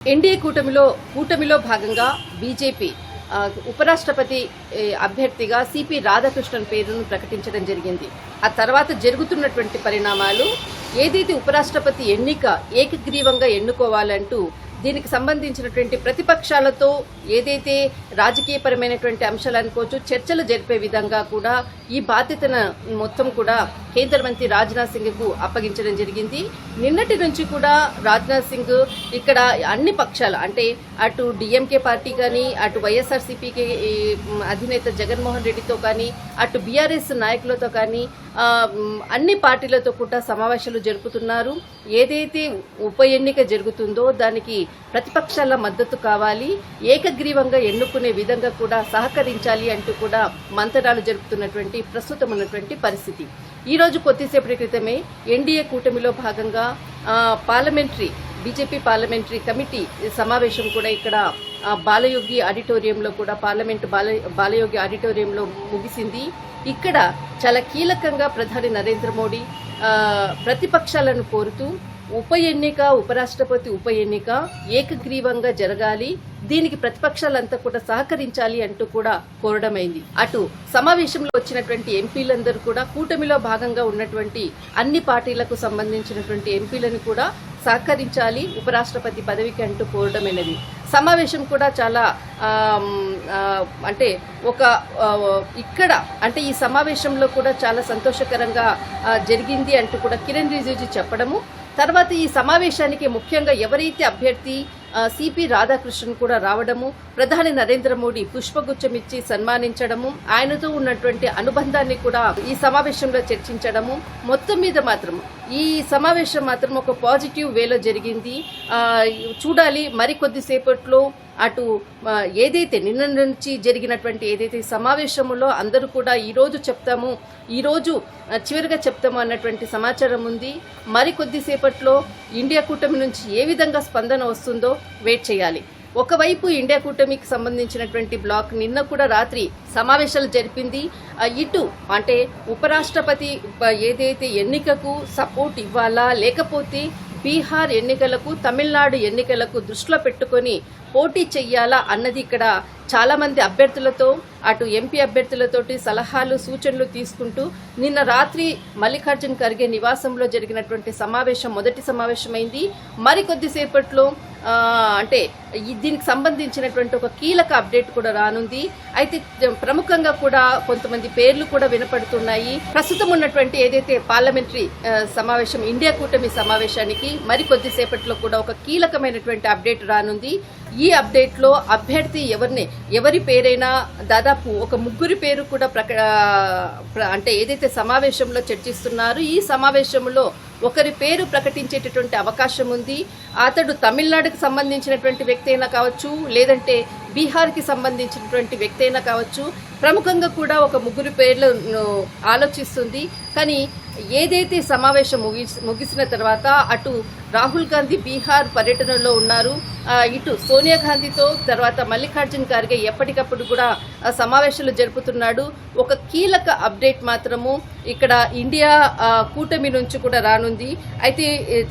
NDA కూటమిలో కూటమిలో భాగంగా బీజేపీ ఉపరాష్ట్రపతి అభ్యర్థిగా సిపి రాధాకృష్ణన్ పేరును ప్రకటించడం జరిగింది. ఆ తర్వాత జరుగుతున్నటువంటి పరిణామాలు ఏదైతే ఉపరాష్ట్రపతి ఎన్నిక ఏకగ్రీవంగా ఎన్నుకోవాలంటూ దీనికి సంబంధించినటువంటి ప్రతిపక్షాలతో ఏదైతే రాజకీయపరమైనటువంటి అంశాలు అనుకోవచ్చు చర్చలు జరిపే విధంగా కూడా ఈ బాధ్యతను మొత్తం కూడా కేంద్ర మంత్రి రాజ్నాథ్ సింగ్కు అప్పగించడం జరిగింది. నిన్నటి నుంచి కూడా రాజ్నాథ్ సింగ్ ఇక్కడ అన్ని పక్షాలు అంటే అటు డిఎంకే పార్టీ కానీ అటు వైఎస్ఆర్సీపీకి అధినేత జగన్మోహన్ రెడ్డితో కానీ అటు బీఆర్ఎస్ నాయకులతో కానీ అన్ని పార్టీలతో కూడా సమావేశాలు జరుపుతున్నారు. ఏదైతే ఉప ఎన్నిక జరుగుతుందో దానికి ప్రతిపక్షాల మద్దతు కావాలి. ఏకగ్రీవంగా ఎన్నుకునే విధంగా కూడా సహకరించాలి అంటూ కూడా మంతనాలు జరుపుతున్నటువంటి ప్రస్తుతం ఉన్నటువంటి పరిస్థితి. ఈ రోజు కొద్దిసేపటి క్రితమే ఎన్డీఏ కూటమిలో భాగంగా పార్లమెంటరీ బీజేపీ పార్లమెంటరీ కమిటీ సమావేశం కూడా ఇక్కడ బాలయోగి ఆడిటోరియంలో కూడా పార్లమెంటు బాల బాలయోగి ఆడిటోరియంలో ముగిసింది. ఇక్కడ చాలా కీలకంగా ప్రధాని నరేంద్ర మోడీ ప్రతిపక్షాలను కోరుతూ ఉప ఎన్నిక ఉపరాష్ట్రపతి ఉప ఎన్నిక ఏకగ్రీవంగా జరగాలి దీనికి ప్రతిపక్షాలంతా కూడా సహకరించాలి అంటూ కూడా కోరడమైంది. అటు సమావేశంలో వచ్చినటువంటి ఎంపీలందరూ కూడా కూటమిలో భాగంగా ఉన్నటువంటి అన్ని పార్టీలకు సంబంధించినటువంటి ఎంపీలను కూడా సహకరించాలి ఉపరాష్ట్రపతి పదవికి అంటూ కోరడమైనది సమావేశం కూడా చాలా అంటే ఒక ఇక్కడ అంటే ఈ సమావేశంలో కూడా చాలా సంతోషకరంగా జరిగింది అంటూ కూడా కిరణ్ రిజిజు చెప్పడము. తర్వాత ఈ సమావేశానికి ముఖ్యంగా ఎవరైతే అభ్యర్థి సిపి రాధాకృష్ణన్ కూడా రావడము ప్రధాని నరేంద్ర మోడీ పుష్పగుచ్చం ఇచ్చి సన్మానించడము ఆయనతో ఉన్నటువంటి అనుబంధాన్ని కూడా ఈ సమావేశంలో చర్చించడము మొత్తం మీద మాత్రం ఈ సమావేశం మాత్రం ఒక పాజిటివ్ వేలో జరిగింది. చూడాలి మరి కొద్దిసేపట్లో అటు ఏదైతే నిన్న నుంచి జరిగినటువంటి ఏదైతే సమావేశంలో అందరూ కూడా ఈరోజు చెప్తాము ఈరోజు చివరిగా చెప్తాము అన్నటువంటి సమాచారం ఉంది. మరి కొద్దిసేపట్లో ఇండియా కూటమి నుంచి ఏ విధంగా స్పందన వస్తుందో వెయిట్ చేయాలి. ఒకవైపు ఇండియా కూటమికి సంబంధించినటువంటి బ్లాక్ నిన్న కూడా రాత్రి సమావేశాలు జరిపింది. ఇటు అంటే ఉపరాష్ట్రపతి ఏదైతే ఎన్నికకు సపోర్ట్ ఇవ్వాలా లేకపోతే బీహార్ ఎన్నికలకు తమిళనాడు ఎన్నికలకు దృష్టిలో పెట్టుకొని పోటీ చెయ్యాలా అన్నది ఇక్కడ చాలామంది అభ్యర్థులతో అటు ఎంపీ అభ్యర్థులతోటి సలహాలు సూచనలు తీసుకుంటూ నిన్న రాత్రి మల్లికార్జున్ ఖర్గే నివాసంలో జరిగినటువంటి సమావేశం మొదటి సమావేశమైంది. మరి కొద్దిసేపట్లో అంటే దీనికి సంబంధించినటువంటి ఒక కీలక అప్డేట్ కూడా రానుంది. అయితే ప్రముఖంగా కూడా కొంతమంది పేర్లు కూడా వినపడుతున్నాయి. ప్రస్తుతం ఉన్నటువంటి ఏదైతే పార్లమెంటరీ సమావేశం ఇండియా కూటమి సమావేశానికి మరి కొద్దిసేపట్లో కూడా ఒక కీలకమైనటువంటి అప్డేట్ రానుంది. ఈ అప్డేట్లో అభ్యర్థి ఎవరిని ఎవరి పేరైనా దాదాపు ఒక ముగ్గురి పేరు కూడా ప్రక అంటే ఏదైతే సమావేశంలో చర్చిస్తున్నారు ఈ సమావేశంలో ఒకరి పేరు ప్రకటించేటటువంటి అవకాశం ఉంది. అతడు తమిళనాడుకు సంబంధించినటువంటి వ్యక్తి అయినా కావచ్చు లేదంటే బీహార్కి సంబంధించినటువంటి వ్యక్తి అయినా కావచ్చు ప్రముఖంగా కూడా ఒక ముగ్గురు పేర్లను ఆలోచిస్తుంది. కానీ ఏదైతే సమావేశం ముగి ముగిసిన తర్వాత అటు రాహుల్ గాంధీ బీహార్ పర్యటనలో ఉన్నారు. ఇటు సోనియా గాంధీతో తర్వాత మల్లికార్జున్ ఖార్గే ఎప్పటికప్పుడు కూడా సమావేశాలు జరుపుతున్నాడు. ఒక కీలక అప్డేట్ మాత్రము ఇక్కడ ఇండియా కూటమి నుంచి కూడా రాను ఉంది. అయితే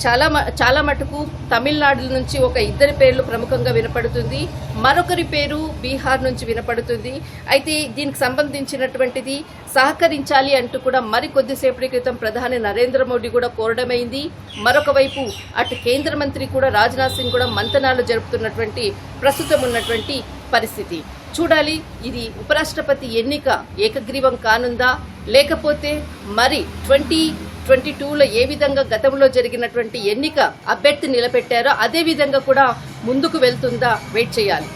చాలా మ- చాలా మటుకు తమిళనాడు నుంచి ఒక ఇద్దరి పేర్లు ప్రముఖంగా వినపడుతుంది. మరొకరి పేరు బీహార్ నుంచి వినపడుతుంది. అయితే దీనికి సంబంధించినటువంటిది సహకరించాలి అంటూ కూడా మరి కొద్దిసేపటి క్రితం ప్రధాని నరేంద్ర మోడీ కూడా కోరడమైంది. మరొక వైపు అటు కేంద్ర మంత్రి కూడా రాజ్నాథ్ సింగ్ కూడా మంతనాలు జరుపుతున్నటువంటి ప్రస్తుతం ఉన్నటువంటి పరిస్థితి. చూడాలి ఇది ఉపరాష్ట్రపతి ఎన్నిక ఏకగ్రీవం కానుందా? లేకపోతే మరి ట్వంటీ ట్వంటీ టూలో ఏ విధంగా గతంలో జరిగినటువంటి ఎన్నిక అభ్యర్థి నిలబెట్టారో అదే విధంగా కూడా ముందుకు వెళ్తుందా వెయిట్ చేయాలి.